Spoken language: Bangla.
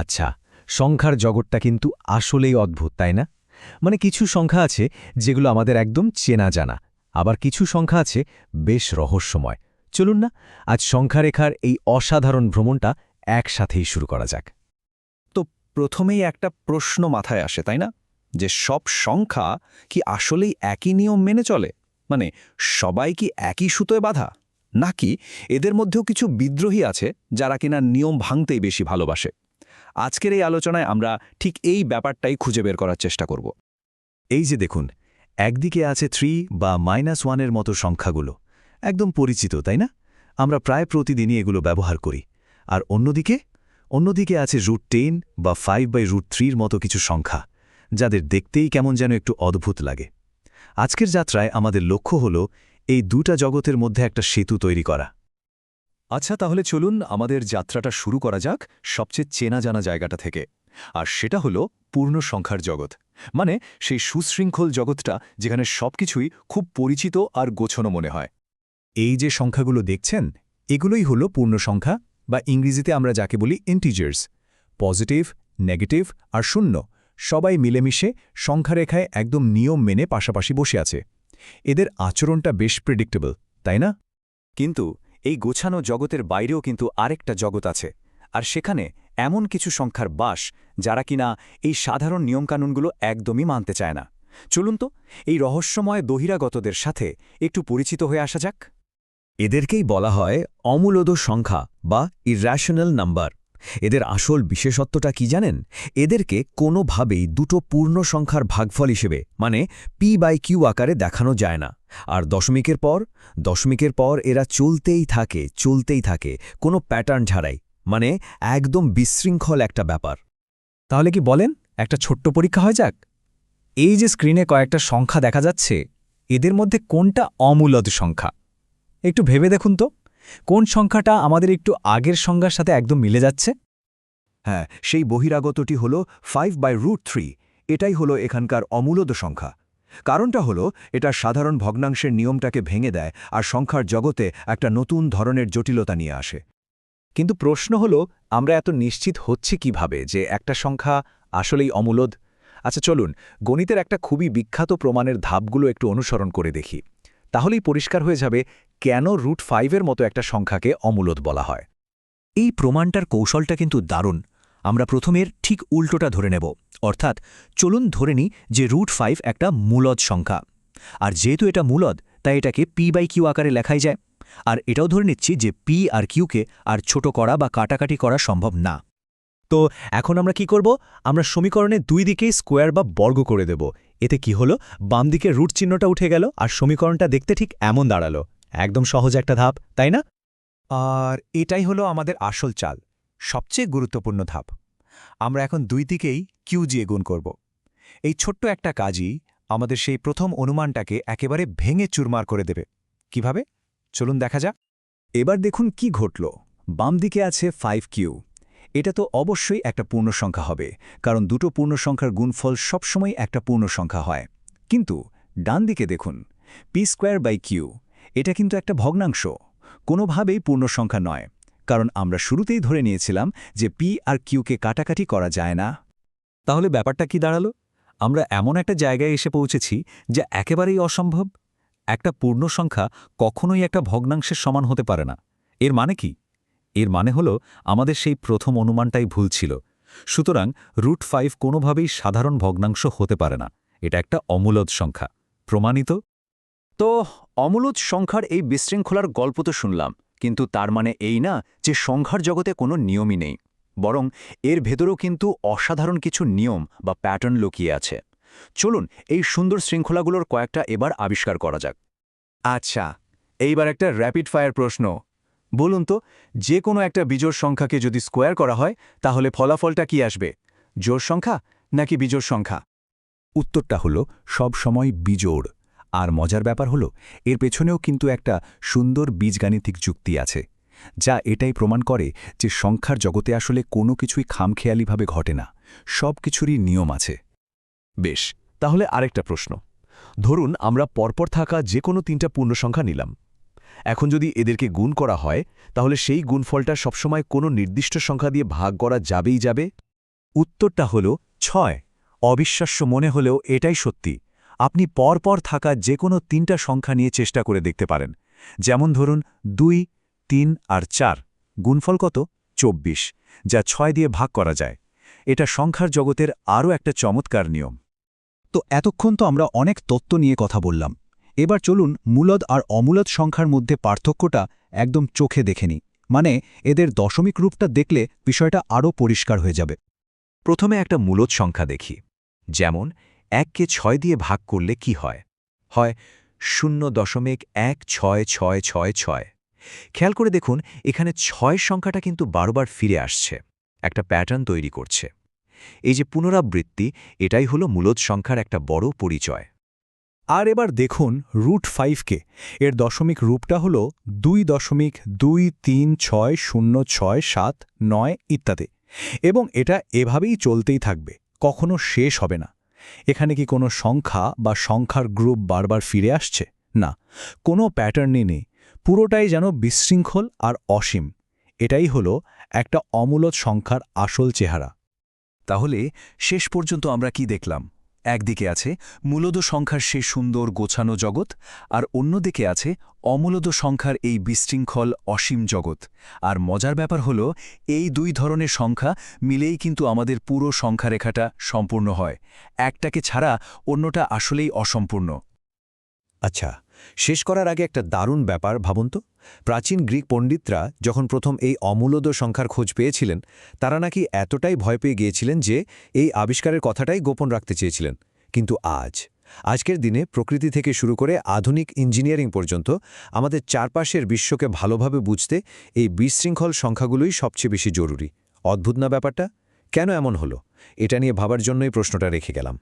আচ্ছা সংখ্যার জগৎটা কিন্তু আসলেই অদ্ভুত, তাই না? মানে কিছু সংখ্যা আছে যেগুলো আমাদের একদম চেনা জানা, আবার কিছু সংখ্যা আছে বেশ রহস্যময়। চলুন না, আজ সংখ্যারেখার এই অসাধারণ ভ্রমণটা একসাথেই শুরু করা যাক। তো প্রথমেই একটা প্রশ্ন মাথায় আসে, তাই না? যে সব সংখ্যা কি আসলেই একই নিয়ম মেনে চলে? মানে সবাই কি একই সুতোয় বাঁধা? নাকি এদের মধ্যেও কিছু বিদ্রোহী আছে যারা কিনা নিয়ম ভাঙতেই বেশি ভালোবাসে? আজকের এই আলোচনায় আমরা ঠিক এই ব্যাপারটাই খুঁজে বের করার চেষ্টা করব। এই যে দেখুন, একদিকে আছে থ্রি বা মাইনাস ওয়ানের মতো সংখ্যাগুলো। একদম পরিচিত, তাই না? আমরা প্রায় প্রতিদিনই এগুলো ব্যবহার করি। আর অন্যদিকে অন্যদিকে আছে রুট টেন বা ফাইভ বাই রুট থ্রির মতো কিছু সংখ্যা, যাদের দেখতেই কেমন যেন একটু অদ্ভুত লাগে। আজকের যাত্রায় আমাদের লক্ষ্য হল এই দুটা জগতের মধ্যে একটা সেতু তৈরি করা। আচ্ছা তাহলে চলুন আমাদের যাত্রাটা শুরু করা যাক সবচেয়ে চেনা জানা জায়গাটা থেকে। আর সেটা হলো পূর্ণ সংখ্যার জগৎ। মানে সেই সুশৃঙ্খল জগৎটা যেখানে সবকিছুই খুব পরিচিত আর গোছনো মনে হয়। এই যে সংখ্যাগুলো দেখছেন, এগুলোই হলো পূর্ণ সংখ্যা বা ইংরেজিতে আমরা যাকে বলি ইন্টিজার্স পজিটিভ নেগেটিভ আর শূন্য সবাই মিলেমিশে সংখ্যারেখায় একদম নিয়ম মেনে পাশাপাশি বসে আছে। এদের আচরণটা বেশ প্রেডিক্টেবল তাই না? কিন্তু এই গোছানো জগতের বাইরেও কিন্তু আরেকটা জগৎ আছে, আর সেখানে এমন কিছু সংখ্যার বাস যারা কিনা এই সাধারণ নিয়মকানুনগুলো একদমই মানতে চায় না। চলুন তো, এই রহস্যময় দহিরাগতদের সাথে একটু পরিচিত হয়ে আসা যাক। এদেরকেই বলা হয় অমূলদ সংখ্যা বা ইর্যাশনাল নাম্বার এদের আসল বিশেষত্বটা কি জানেন? এদেরকে কোনোভাবেই দুটো পূর্ণ সংখ্যার ভাগফল হিসেবে মানে পি বাই কিউ আকারে দেখানো যায় না। আর দশমিকের পর? দশমিকের পর এরা চলতেই থাকে চলতেই থাকে, কোনো প্যাটার্ন ছাড়াই মানে একদম বিশৃঙ্খল একটা ব্যাপার। তাহলে কি বলেন, একটা ছোট্ট পরীক্ষা হয় যাক? এই যে স্ক্রিনে কয়েকটা সংখ্যা দেখা যাচ্ছে, এদের মধ্যে কোনটা অমূলদ সংখ্যা? একটু ভেবে দেখুন তো। কোন সংখ্যাটা আমাদের একটু আগের সংখ্যার সাথে একদম মিলে যাচ্ছে? হ্যাঁ সেই বহিরাগতটি হল ফাইভ বাই রুট থ্রি এটাই হলো এখানকার অমূলদ সংখ্যা। কারণটা হলো, এটা সাধারণ ভগ্নাংশের নিয়মটাকে ভেঙে দেয় আর সংখ্যার জগতে একটা নতুন ধরনের জটিলতা নিয়ে আসে। কিন্তু প্রশ্ন হলো, আমরা এত নিশ্চিত হচ্ছি কীভাবে যে একটা সংখ্যা আসলেই অমূলদ? আচ্ছা চলুন, গণিতের একটা খুবই বিখ্যাত প্রমাণের ধাপগুলো একটু অনুসরণ করে দেখি। তাহলেই পরিষ্কার হয়ে যাবে কেন রুট ফাইভের মতো একটা সংখ্যাকে অমূলদ বলা হয়। এই প্রমাণটার কৌশলটা কিন্তু দারুণ। আমরা প্রথমের ঠিক উল্টোটা ধরে নেব। অর্থাৎ চলুন ধরে নিই যে রুট ফাইভ একটা মূলদ সংখ্যা। আর যেহেতু এটা মূলদ, তাই এটাকে পি বাই কিউ আকারে লেখাই যায়। আর এটাও ধরে নিচ্ছি যে পি আর কিউকে আর ছোট করা বা কাটাকাটি করা সম্ভব না। তো এখন আমরা কি করব? আমরা সমীকরণে দুই দিকেই স্কোয়ার বা বর্গ করে দেব। এতে কি হলো? বাম দিকে রুট চিহ্নটা উঠে গেল আর সমীকরণটা দেখতে ঠিক এমন দাঁড়াল। একদম সহজ একটা ধাপ, তাই না? আর এটাই হলো আমাদের আসল চাল, সবচেয়ে গুরুত্বপূর্ণ ধাপ। আমরা এখন দুই দিকেই কিউ জিয়ে গুণ করব। এই ছোট্ট একটা কাজই আমাদের সেই প্রথম অনুমানটাকে একেবারে ভেঙে চুরমার করে দেবে। কীভাবে? চলুন দেখা যাক। এবার দেখুন কি ঘটল। বাম দিকে আছে ফাইভ কিউ এটা তো অবশ্যই একটা পূর্ণ সংখ্যা হবে, কারণ দুটো পূর্ণ সংখ্যার গুণফল সবসময় একটা পূর্ণ সংখ্যা হয়। কিন্তু ডান দিকে দেখুন, পি স্কোয়ার বাই কিউ, এটা কিন্তু একটা ভগ্নাংশ, কোনোভাবেই পূর্ণ সংখ্যা নয়, কারণ আমরা শুরুতেই ধরে নিয়েছিলাম যে পি আর কিউকে কাটাকাটি করা যায় না। তাহলে ব্যাপারটা কি দাঁড়াল? আমরা এমন একটা জায়গায় এসে পৌঁছেছি যা একেবারেই অসম্ভব। একটা পূর্ণ সংখ্যা কখনোই একটা ভগ্নাংশের সমান হতে পারে না। এর মানে কি? এর মানে হল আমাদের সেই প্রথম অনুমানটাই ভুল ছিল। সুতরাং রুট ফাইভ কোনোভাবেই সাধারণ ভগ্নাংশ হতে পারে না। এটা একটা অমূলদ সংখ্যা। প্রমাণিত? তো, অমূলদ সংখ্যার এই বিশৃঙ্খলার গল্প তো শুনলাম, কিন্তু তার মানে এই না যে সংখ্যার জগতে কোনো নিয়মই নেই। বরং এর ভেতরেও কিন্তু অসাধারণ কিছু নিয়ম বা প্যাটার্ন লুকিয়ে আছে। চলুন এই সুন্দর শৃঙ্খলাগুলোর কয়েকটা এবার আবিষ্কার করা যাক। আচ্ছা এইবার একটা র্যাপিড ফায়ার প্রশ্ন। বলুন তো যে কোনো একটা বিজোড় সংখ্যাকে যদি স্কোয়ার করা হয়, তাহলে ফলাফলটা কি আসবে? জোর সংখ্যা নাকি বিজোড় সংখ্যা? উত্তরটা হলো সব সময় বিজোড়। আর মজার ব্যাপার হলো, এর পেছনেও কিন্তু একটা সুন্দর বীজগাণিতিক যুক্তি আছে, যা এটাই প্রমাণ করে যে সংখ্যার জগতে আসলে কোনো কিছুই খামখেয়ালিভাবে ঘটে না, সব কিছুরই নিয়ম আছে। বেশ, তাহলে আরেকটা প্রশ্ন। ধরুন আমরা পরপর থাকা যে কোনো তিনটা পূর্ণসংখ্যা নিলাম এখন যদি এদেরকে গুণ করা হয়, তাহলে সেই গুণফলটা সবসময় কোনো নির্দিষ্ট সংখ্যা দিয়ে ভাগ করা যাবেই যাবে? উত্তরটা হল ছয়। অবিশ্বাস্য মনে হলেও এটাই সত্যি। আপনি পরপর থাকা যে কোনো তিনটা সংখ্যা নিয়ে চেষ্টা করে দেখতে পারেন। যেমন ধরুন, দুই, তিন আর চার। গুণফল কত? চব্বিশ। যা ছয় দিয়ে ভাগ করা যায়। এটা সংখ্যার জগতের আরও একটা চমৎকার নিয়ম। তো এতক্ষণ তো আমরা অনেক তত্ত্ব নিয়ে কথা বললাম। এবার চলুন মূলদ আর অমূলদ সংখ্যার মধ্যে পার্থক্যটা একদম চোখে দেখেনি মানে এদের দশমিক রূপটা দেখলে বিষয়টা আরও পরিষ্কার হয়ে যাবে। প্রথমে একটা মূলদ সংখ্যা দেখি। যেমন, এককে ছয় দিয়ে ভাগ করলে কি হয়? হয় শূন্য দশমিক এক ছয় ছয় ছয় ছয়। খেয়াল করে দেখুন, এখানে ছয় সংখ্যাটা কিন্তু বারবার ফিরে আসছে। একটা প্যাটার্ন তৈরি করছে। এই যে পুনরাবৃত্তি, এটাই হলো মূলদ সংখ্যার একটা বড় পরিচয়। আর এবার দেখুন রুট ফাইভকে এর দশমিক রূপটা হল দুই দশমিক দুই তিন ছয় শূন্য ছয় সাত নয় ইত্যাদি। এবং এটা এভাবেই চলতেই থাকবে, কখনো শেষ হবে না। এখানে কি কোনো সংখ্যা বা সংখ্যার গ্রুপ বারবার ফিরে আসছে? না, কোনো প্যাটার্নই নেই। পুরোটাই যেন বিশৃঙ্খল আর অসীম। এটাই হল একটা অমূলত সংখ্যার আসল চেহারা। তাহলে শেষ পর্যন্ত আমরা কি দেখলাম? একদিকে আছে মূলদ সংখ্যার সেই সুন্দর গোছানো জগৎ, আর অন্যদিকে আছে অমূলদ সংখ্যার এই বিশৃঙ্খল অসীম জগৎ। আর মজার ব্যাপার হল, এই দুই ধরনের সংখ্যা মিলেই কিন্তু আমাদের পুরো সংখ্যারেখাটা সম্পূর্ণ হয়। একটাকে ছাড়া অন্যটা আসলেই অসম্পূর্ণ। আচ্ছা শেষ করার আগে একটা দারুণ ব্যাপার, ভাবুন তো। প্রাচীন গ্রিক পণ্ডিতরা যখন প্রথম এই অমূলদ সংখ্যার খোঁজ পেয়েছিলেন, তারা নাকি এতটাই ভয় পেয়ে গিয়েছিলেন যে এই আবিষ্কারের কথাটাই গোপন রাখতে চেয়েছিলেন। কিন্তু আজ, আজকের দিনে প্রকৃতি থেকে শুরু করে আধুনিক ইঞ্জিনিয়ারিং পর্যন্ত আমাদের চারপাশের বিশ্বকে ভালোভাবে বুঝতে এই বিশৃঙ্খল সংখ্যাগুলোই সবচেয়ে বেশি জরুরি। অদ্ভুত না ব্যাপারটা? কেন এমন হলো? এটা নিয়ে ভাবার জন্যই প্রশ্নটা রেখে গেলাম।